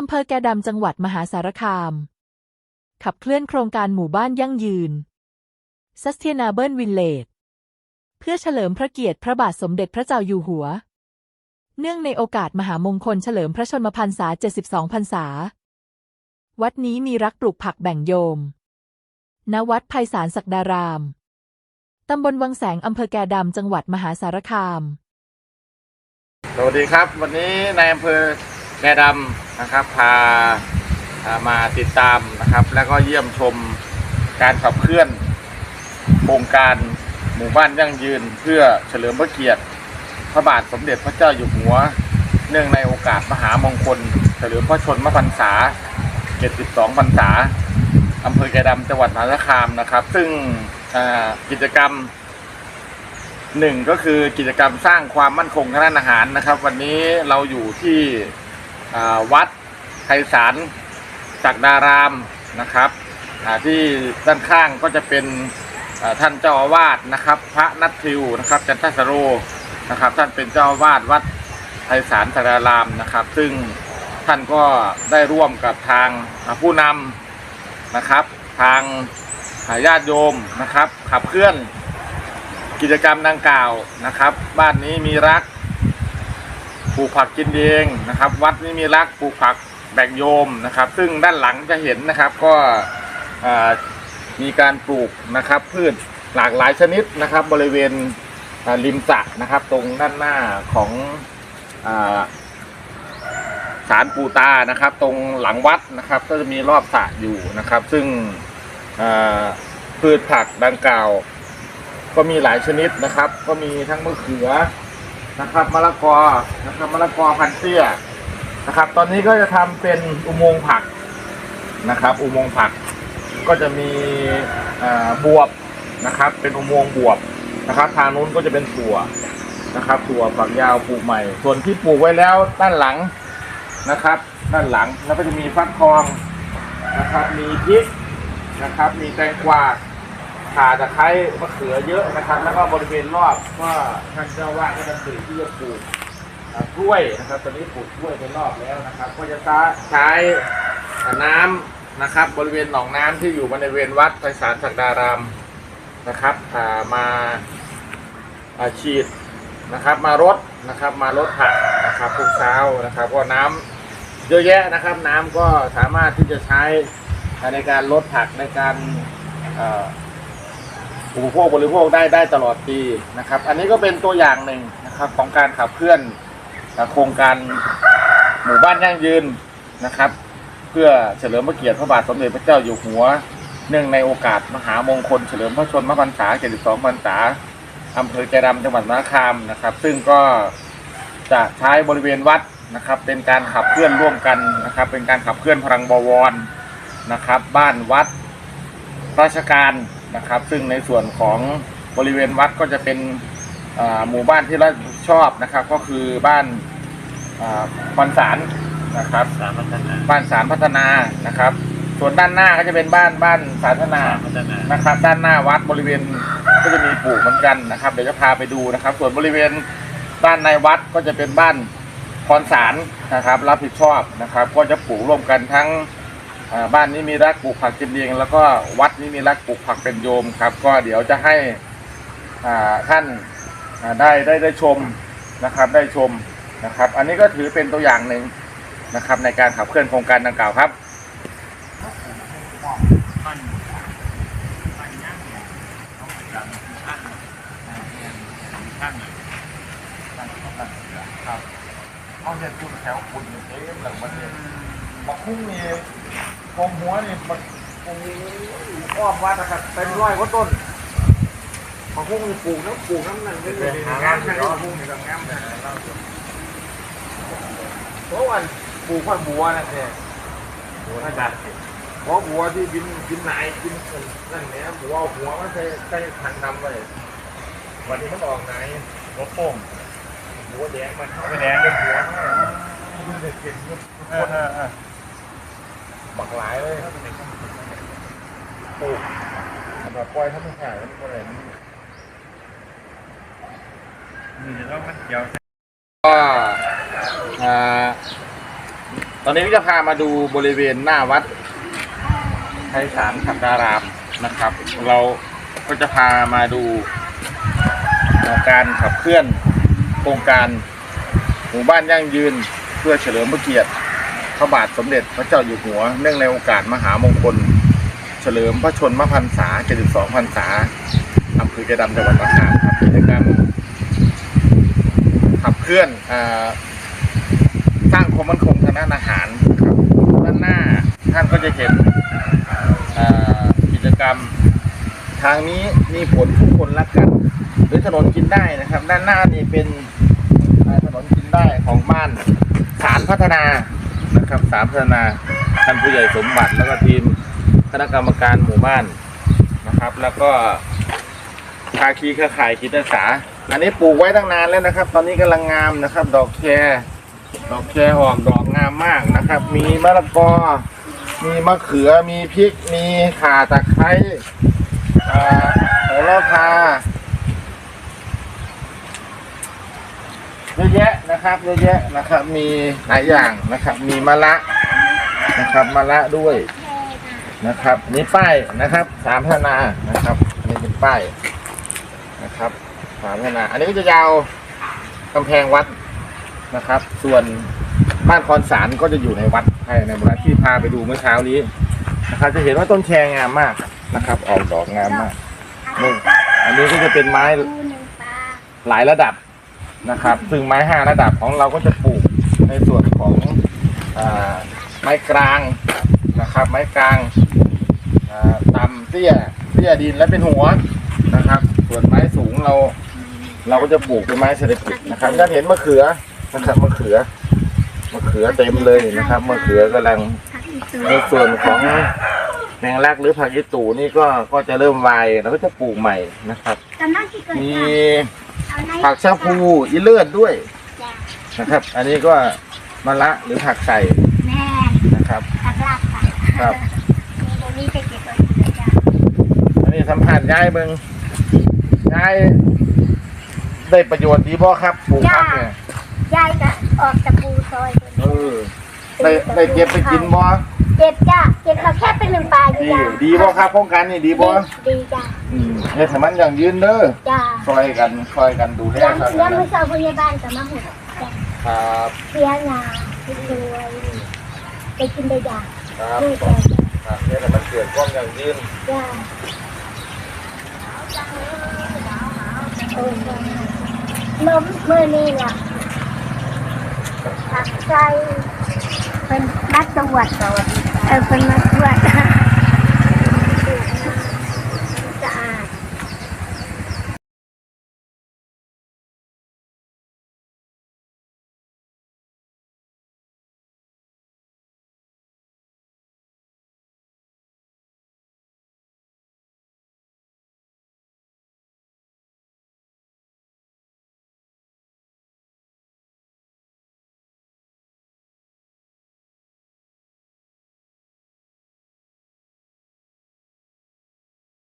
อำเภอแกดำจังหวัดมหาสารคาม ขับเคลื่อนโครงการหมู่บ้านยั่งยืน Sustainable Village เพื่อเฉลิมพระเกียรติพระบาทสมเด็จพระเจ้าอยู่หัว เนื่องในโอกาสมหามงคลเฉลิมพระชนมพรรษา 72 พรรษา วัดนี้มีรักปลูกผักแบ่งโยม ณ วัดไพศาลศักดาราม ตำบลวังแสงอำเภอแกดำจังหวัดมหาสารคาม สวัสดีครับ วันนี้ในายอำเภอแกดำ นะครับพาามาติดตามนะครับ แล้วก็เยี่ยมชมการขับเคลื่อนโครงการหมู่บ้านยั่งยืนเพื่อเฉลิมพระเกียรติ พระบาทสมเด็จพระเจ้าอยู่หัว เนื่องในโอกาสมหามงคล เฉลิมพระชนมพรรษา 72 พรรษาอำเภอแกดำจังหวัดมหาสารคามนะครับ ซึ่งกิจกรรมหนึ่งก็คือกิจกรรมสร้างความมั่นคงทางด้านอาหารนะครับ วันนี้เราอยู่ที่ วัดไพศาลศักดารามนะครับที่ด้านข้างก็จะเป็นท่านเจ้าอาวาสนะครับ พระนัททิวนะครับจันทสโรนะครับ ท่านเป็นเจ้าอาวาสวัดไพศาลศักดารามนะครับ ซึ่งท่านก็ได้ร่วมกับทางผู้นำนะครับ ทางอ่าญาติโยมนะครับ ขับเคลื่อนกิจกรรมดังกล่าวนะครับ บ้านนี้มีรัก ปลูกผักกินเองนะครับ วัดนี้มีรักปลูกผักแบ่งโยมนะครับ ซึ่งด้านหลังจะเห็นนะครับก็มีการปลูกนะครับ พืชหลากหลายชนิดนะครับ บริเวณริมสระนะครับ ตรงด้านหน้าของอาศาลปูตานะครับ ตรงหลังวัดนะครับ ก็จะมีรอบสระอยู่นะครับ ซึ่งพืชผักดังกล่าว ก็มีหลายชนิดนะครับ ก็มีทั้งมะเขือ นะครับมะละกอนะครับมะละกอพันเตี้ยนะครับ ตอนนี้ก็จะทำเป็นอุโมงค์ผักนะครับ อุโมงค์ผักก็จะมีบวบนะครับ เป็นอุโมงค์บวบนะครับ ทางนู้นก็จะเป็นถั่วนะครับถั่วฝักยาวปลูกใหม่ ส่วนที่ปลูกไว้แล้วด้านหลังนะครับ ด้านหลังแล้วก็จะมีฟักทองนะครับ มีพริกนะครับ มีแตงกวา ข่าตะไคร้มะเขือเยอะนะครับ แล้วก็บริเวณรอบก็ท่านเจ้าว่าก็จะสื่อที่จะปลูกกล้วยนะครับ ตอนนี้ปลูกกล้วยเป็นรอบแล้วนะครับ ก็จะใช้น้ำนะครับ บริเวณหนองน้ำที่อยู่บริเวณวัดไพศาลศักดารามนะครับมาอาฉีดนะครับมารดนะครับมารดผักนะครับทุกเช้านะครับก็น้ำเยอะแยะนะครับ น้ำก็สามารถที่จะใช้ในการลดผักในการ อุปโภคบริโภคได้ได้ตลอดปีนะครับ อันนี้ก็เป็นตัวอย่างหนึ่งนะครับของการขับเคลื่อนโครงการหมู่บ้านยั่งยืนนะครับ เพื่อเฉลิมพระเกียรติพระบาทสมเด็จพระเจ้าอยู่หัวเนื่องในโอกาสมหามงคลเฉลิมพระชนมพรรษา 72 พรรษาอำเภอแกดำจังหวัดมหาสารคามนะครับ ซึ่งก็จะใช้บริเวณวัดนะครับ เป็นการขับเคลื่อนร่วมกันนะครับ เป็นการขับเคลื่อนพลังบวรนะครับ บ้านวัด ราชการ นะครับ ซึ่งในส่วนของบริเวณวัดก็จะเป็นอ่าหมู่บ้านที่รับผิดชอบนะครับ ก็คือบ้านอ่าคอนสารนะครับสามพัฒนาบ้านสารพัฒนานะครับ ส่วนด้านหน้าก็จะเป็นบ้านบ้านสาธารณะพัฒนานะครับ ด้านหน้าวัดบริเวณก็จะมีปลูกเหมือนกันนะครับ เดี๋ยวจะพาไปดูนะครับ ส่วนบริเวณด้านในวัดก็จะเป็นบ้านคอนสารนะครับ รับผิดชอบนะครับ ก็จะปลูกร่วมกันทั้งอ่า บ้านนี้มีรักปลูกผักกินเองแล้วก็วัดนี้มีรักปลูกผักเป็นโยมครับ ก็เดี๋ยวจะให้ท่านได้ได้ได้ชมนะครับได้ชมนะครับ อันนี้ก็ถือเป็นตัวอย่างหนึ่งนะครับในการขับเคลื่อนโครงการดังกล่าวครับเขาไปทำช่างช่างเลยครับเอาเห็ดแถวคุณเอ๊ะหลังมันเนี่ย มาคุ้งนี่กองหัวนี่มันโอ้โหอ้อมวัดนะครับเป็นร้อยกว่าต้นมาคุ้งนี่ปลูกน้ำปลูกน้ำนั่นเป็นเลยงามใช่ไหมมาคุ้งนี่ก็งามนะเพราะวันปลูกว่าบัวนั่นเองบัวอาจารย์เพราะบัวที่กินกินไหนกินนั่นเนี่ยบัวหัวมันใส่ใส่ถังดำไว้วันนี้มันออกไหนหัวโป่งหัวแดงมันไม่แดงเป็นหัวมันเด็กเก่งทุกคน บักหลายเลยปลูกแบบปล่อยถ้าไม่ขายมันก็เลยมีแล้วมันเกี่ยวก็อ่าตอนนี้จะพามาดูบริเวณหน้าวัดไพศาลขันดารามนะครับ เราก็จะพามาดูการขับเคลื่อนโครงการหมู่บ้านยั่งยืนเพื่อเฉลิมพระเกียรติ พระบาทสมเด็จพระเจ้าอยู่หัว เนื่องในโอกาสมหามงคล เฉลิมพระชนมพรรษา 72 พรรษาอำเภอเจดำจังหวัดตราดครับกิจกรรขับเคลื่อนอสร้างความมั่นคงทางด้านอาหารด้านหน้าท่านก็จะเห็นกิจกรรม ทางนี้มีผลผู้คนรักกันหรือถนนกินได้นะครับ ด้านหน้านี่เป็นถนนกินได้ของบ้านสารพัฒนา ครับสารพัฒนาท่านผู้ใหญ่สมบัติแล้วก็ทีมคณะกรรมการหมู่บ้านนะครับ แล้วก็ภาคีเครือข่ายจิตอาสาอันนี้ปลูกไว้ตั้งนานแล้วนะครับ ตอนนี้กำลังงามนะครับ ดอกแครดอกแครออกดอกงามมากนะครับ มีมะละกอ มีมะเขือมีพริกมีข่าตะไคร้อ่าโหระพา เยอะแยะนะครับเยอะแยะนะครับ มีหลายอย่างนะครับ มีมะละนะครับมะละด้วยนะครับ นี่ป้ายนะครับ สามพัฒนานะครับอันนี้เป็นป้ายนะครับ สามพัฒนา อันนี้ก็จะยาวกำแพงวัดนะครับ ส่วนบ้านคอนสารก็จะอยู่ในวัดภายในวัดที่พาไปดูเมื่อเช้านี้นะครับ จะเห็นว่าต้นแคงามมากนะครับ ออกดอกงามมากนี่อันนี้ก็จะเป็นไม้หลายระดับ นะครับ ซึ่งไม้ห้าระดับของเราก็จะปลูกในส่วนของอาไม้กลางนะครับ ไม้กลางอ่าต่ำเตี้ยเตี้ยดินและเป็นหัวนะครับ ส่วนไม้สูงเรา เราก็จะปลูกเป็นไม้เศรษฐกิจนะครับท่านเห็นมะเขือนะครับมะเขือมะเขือเต็มเลยนะครับมะเขือกำลังผักอีตูในส่วนของแมงลักหรือผักยีตูนี่ก็ก็จะเริ่มวายเราก็จะปลูกใหม่นะครับกำลังที่เกิดมีเอาใน ผักชะพูอีเลือดด้วยจ้ะนะครับ อันนี้ก็มะละหรือผักใส่แม่นะครับผักลาบค่ะครับมีตรงนี้ไปเก็บไว้เลยจ้ะอันนี้สัมผัสย้ายเบิงย้ายได้ประโยชน์ดีบ่ครับปลูกพักเนี่ยยายก็ออกจากปูซอยเออได้ได้เก็บไปกินบ่ เก็บจ้ะเก็บเราแค่เป็นหนึ่งปลาอยู่ดีจ้ะดีบ่ครับโครงการนี้ดีบ่ดีจ้ะอืมเฮ็ดให้มันอย่างยืนเด้อจ้ะช่วยกันช่วยกันดูแลยังกันยังไม่เจอพยาบาลกับมาหุ่นจ้ะครับเสียงากินเลยไปกินได้จ้ะครับด้วยจ้ะครับเฮ็ดให้มันเกิดความอย่างยืนจ้ะโอ้ยล้มมือนี่ล่ะผักใจเป็นนักตรวจเออเป็นนักตรวจ